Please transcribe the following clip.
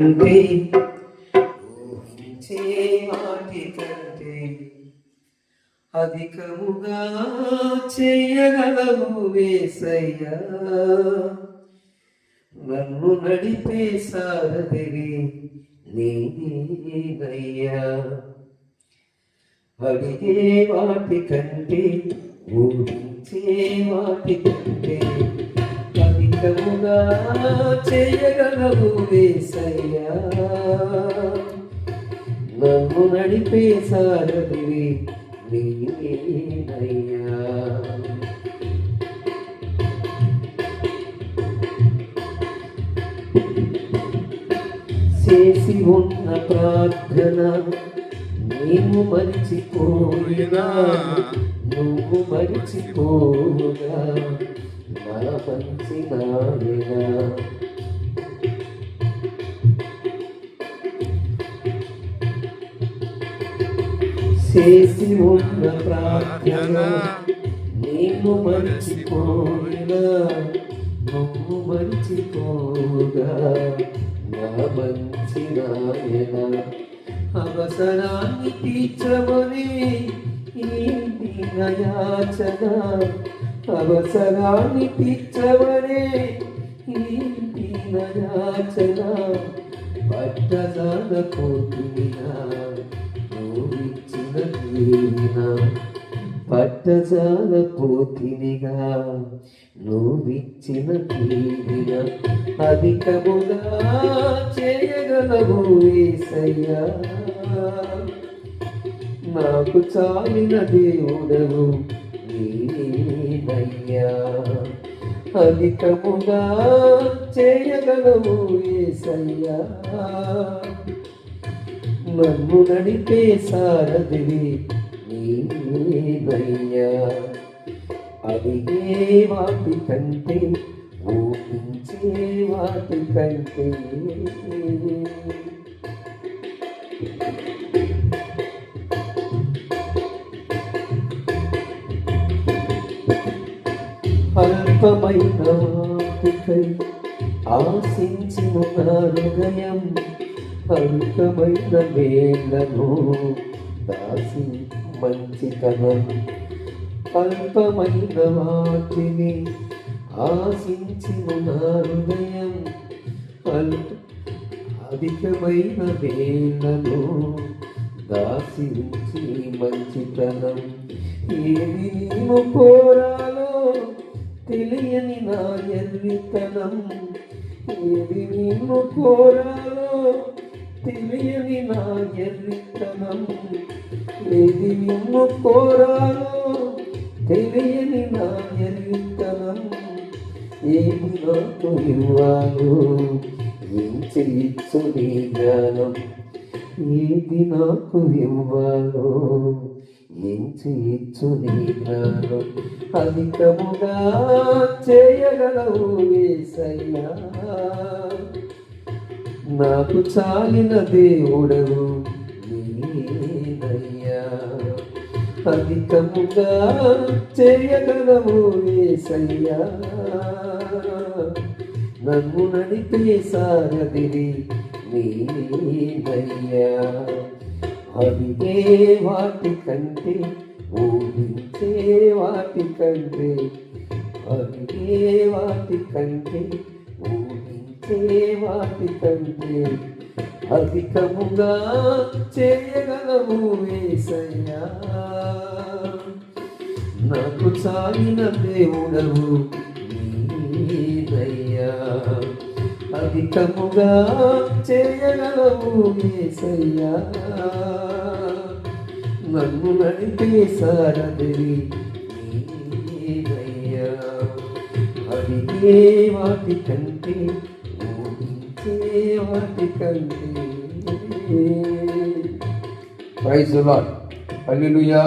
కంటే ఊహించే వాటి కంటే అధికముగా చేయగలవు వేసయ్యా. నన్ను నడిపే సారథివి నీనయ్యా అడిగే వాటి కంటే ఊహించే వాటి కంటే అధికముగా చేయగలవు వేసయ్యా నన్ను నడిపే సారథివి నీనయ్యా చేసి ఉన్న ప్రార్థన నీవు మరిచిపోయినా నువ్వు మరిచిపోగా. నా మంచి నాయనా చేసి ఉన్న ప్రార్థన నీవు మరిచిపోయినా నువ్వు మరిచిపోగా నా మంచి నాయన అవసరాన్ని తీర్చమని ఈ దీనయాచన అవసరాన్ని తీర్చమని ఈ దీనయాచన పట్టదాన పోతున్నా నువ్విచ్చిన దీన పట్టజాల పోతినిగా నువ్విచ్చిన దీవిన అధికముగా చేయగలవు ఏసయ్యా. నాకు చాలిన దేవుడవు. నీనయ్యా అధికముగా చేయగలవు ఏసయ్యా. నన్ను నడిపే సారథివి నీవయ్యా అడిగే వాటి కంటే ఊహించే వాటి కంటే అల్పమైన వాటికై ఆశించిన నా హృదయం అల్పమైన వేళ్ళను దాసి మంచితనం అల్పమైన వాటిని ఆశించిన నా హృదయం అల్ప అధికమైన వేళ్ళను దాసించి మంచితనం ఏది నీవు కోరాలో తెలియని నా ఎర్రితనం ఏది నిన్ను కోరాలో తెలియని నా ఎర్రితనం ఏది నిన్ను కోరాలో తెలియని నా ఎర్రితనం ఏది నాకు ఇవ్వాలో? ఏం చేయొచ్చు నీ జ్ఞానం? ఏది నాకు ఇవ్వాలో? ఏం చేయొచ్చు నీ అధికముగా చేయగలవు వేసయ్యా నాకు చాలిన దేవుడవు నీదయ్యా అధికముగా చేయగలవు వేసయ్యా నన్ను నడిపే సారథివి నీదయ్యా అడిగే వాటి కంటే ఊహించే వాటి కంటే అడిగే వాటి కంటే ఊహించే వాటి కంటే అధికముగా చేయగలము వేసయ్యా నాకు చాలిన దేవుడవు నీనయ్యా అధికముగా చేయగలవు వేసయ్యా నన్ను నడిపే సారథివి నీనయ్యా అడిగే వాటి కంటే ఊహించే వాటి కంటే. ప్రైజ్ లాడ్ హల్లెలూయా